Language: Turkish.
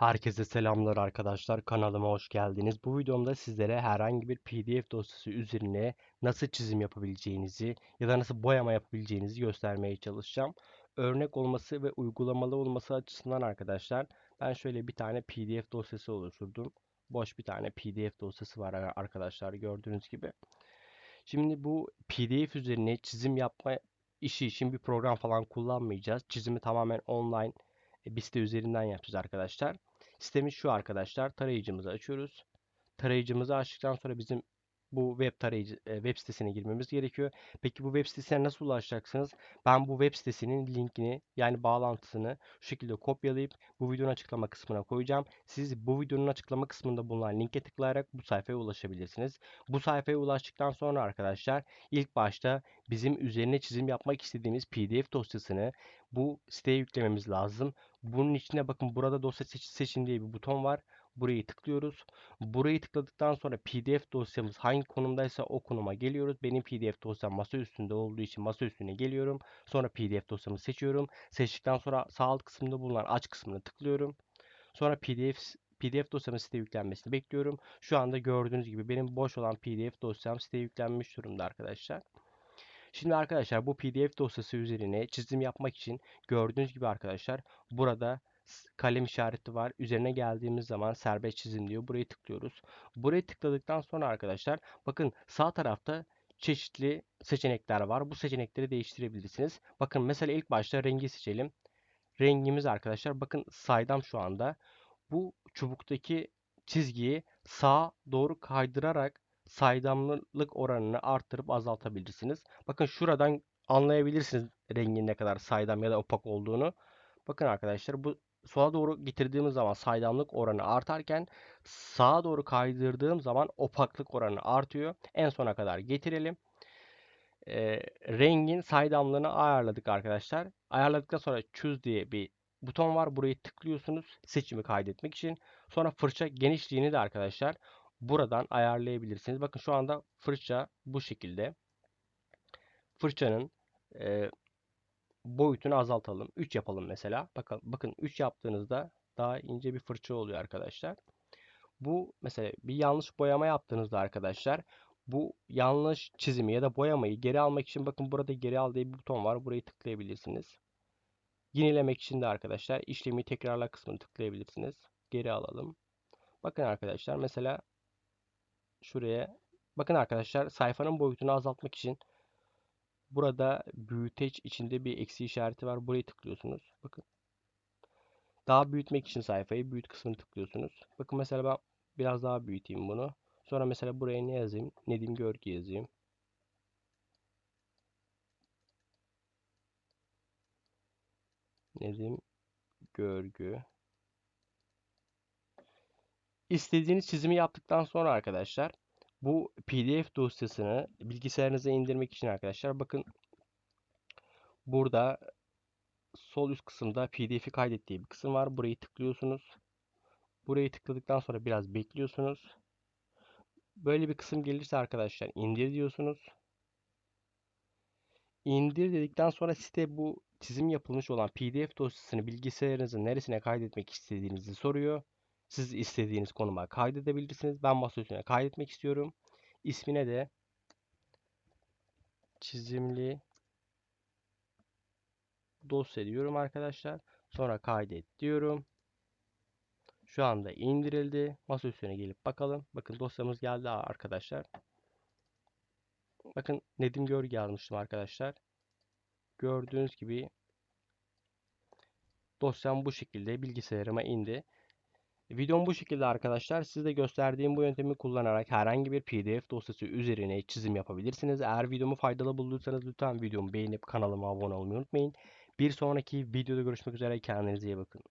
Herkese selamlar arkadaşlar. Kanalıma hoş geldiniz. Bu videomda sizlere herhangi bir PDF dosyası üzerine nasıl çizim yapabileceğinizi ya da nasıl boyama yapabileceğinizi göstermeye çalışacağım. Örnek olması ve uygulamalı olması açısından arkadaşlar ben şöyle bir tane PDF dosyası oluşturdum. Boş bir tane PDF dosyası var arkadaşlar gördüğünüz gibi. Şimdi bu PDF üzerine çizim yapma işi için bir program falan kullanmayacağız. Çizimi tamamen online bir site üzerinden yapacağız arkadaşlar. Sistemimiz şu arkadaşlar. Tarayıcımızı açıyoruz. Tarayıcımızı açtıktan sonra bizim bu web tarayıcı e, web sitesine girmemiz gerekiyor. Peki bu web sitesine nasıl ulaşacaksınız? Ben bu web sitesinin linkini yani bağlantısını şu şekilde kopyalayıp bu videonun açıklama kısmına koyacağım. Siz bu videonun açıklama kısmında bulunan linke tıklayarak bu sayfaya ulaşabilirsiniz. Bu sayfaya ulaştıktan sonra arkadaşlar ilk başta bizim üzerine çizim yapmak istediğimiz PDF dosyasını bu siteye yüklememiz lazım. Bunun içine bakın burada dosya seçin diye bir buton var. Burayı tıklıyoruz. Burayı tıkladıktan sonra PDF dosyamız hangi konumdaysa o konuma geliyoruz. Benim PDF dosyam masa üstünde olduğu için masa üstüne geliyorum. Sonra PDF dosyamı seçiyorum. Seçtikten sonra sağ alt kısmında bulunan aç kısmını tıklıyorum. Sonra PDF PDF dosyamın siteye yüklenmesini bekliyorum. Şu anda gördüğünüz gibi benim boş olan PDF dosyam siteye yüklenmiş durumda arkadaşlar. Şimdi arkadaşlar bu PDF dosyası üzerine çizim yapmak için gördüğünüz gibi arkadaşlar burada kalem işareti var. Üzerine geldiğimiz zaman serbest çizim diyor. Burayı tıklıyoruz. Burayı tıkladıktan sonra arkadaşlar bakın sağ tarafta çeşitli seçenekler var. Bu seçenekleri değiştirebilirsiniz. Bakın mesela ilk başta rengi seçelim. Rengimiz arkadaşlar bakın saydam şu anda. Bu çubuktaki çizgiyi sağa doğru kaydırarak saydamlık oranını arttırıp azaltabilirsiniz. Bakın şuradan anlayabilirsiniz rengin ne kadar saydam ya da opak olduğunu. Bakın arkadaşlar bu sola doğru getirdiğimiz zaman saydamlık oranı artarken sağa doğru kaydırdığım zaman opaklık oranı artıyor. En sona kadar getirelim. E, rengin saydamlığını ayarladık arkadaşlar. Ayarladıktan sonra choose diye bir buton var. Burayı tıklıyorsunuz seçimi kaydetmek için. Sonra fırça genişliğini de arkadaşlar buradan ayarlayabilirsiniz. Bakın şu anda fırça bu şekilde. Fırçanın e, boyutunu azaltalım. 3 yapalım mesela. Bakın, bakın 3 yaptığınızda daha ince bir fırça oluyor arkadaşlar. Bu mesela bir yanlış boyama yaptığınızda arkadaşlar bu yanlış çizimi ya da boyamayı geri almak için bakın burada geri al diye bir buton var. Burayı tıklayabilirsiniz. Yenilemek için de arkadaşlar işlemi tekrarla kısmını tıklayabilirsiniz. Geri alalım. Bakın arkadaşlar mesela şuraya bakın arkadaşlar sayfanın boyutunu azaltmak için Burada büyüteç içinde bir eksi işareti var. Burayı tıklıyorsunuz. Bakın. Daha büyütmek için sayfayı büyüt kısmını tıklıyorsunuz. Bakın mesela ben biraz daha büyüteyim bunu. Sonra mesela buraya ne yazayım? Nedim Görgü yazayım. Nedim Görgü. İstediğiniz çizimi yaptıktan sonra arkadaşlar bu PDF dosyasını bilgisayarınıza indirmek için arkadaşlar bakın burada sol üst kısımda PDF'i kaydettiği bir kısım var. Burayı tıklıyorsunuz. Burayı tıkladıktan sonra biraz bekliyorsunuz. Böyle bir kısım gelirse arkadaşlar indir diyorsunuz. İndir dedikten sonra site bu çizim yapılmış olan PDF dosyasını bilgisayarınızın neresine kaydetmek istediğinizi soruyor. Siz istediğiniz konuma kaydedebilirsiniz. Ben masa üstüne kaydetmek istiyorum. İsmine de çizimli dosya diyorum arkadaşlar. Sonra kaydet diyorum. Şu anda indirildi. Masa üstüne gelip bakalım. Bakın dosyamız geldi arkadaşlar. Bakın Nedim Görgü yazmıştım arkadaşlar. Gördüğünüz gibi dosyam bu şekilde bilgisayarıma indi. Videom bu şekilde arkadaşlar. Siz de gösterdiğim bu yöntemi kullanarak herhangi bir PDF dosyası üzerine çizim yapabilirsiniz. Eğer videomu faydalı bulduysanız lütfen videomu beğenip kanalıma abone olmayı unutmayın. Bir sonraki videoda görüşmek üzere. Kendinize iyi bakın.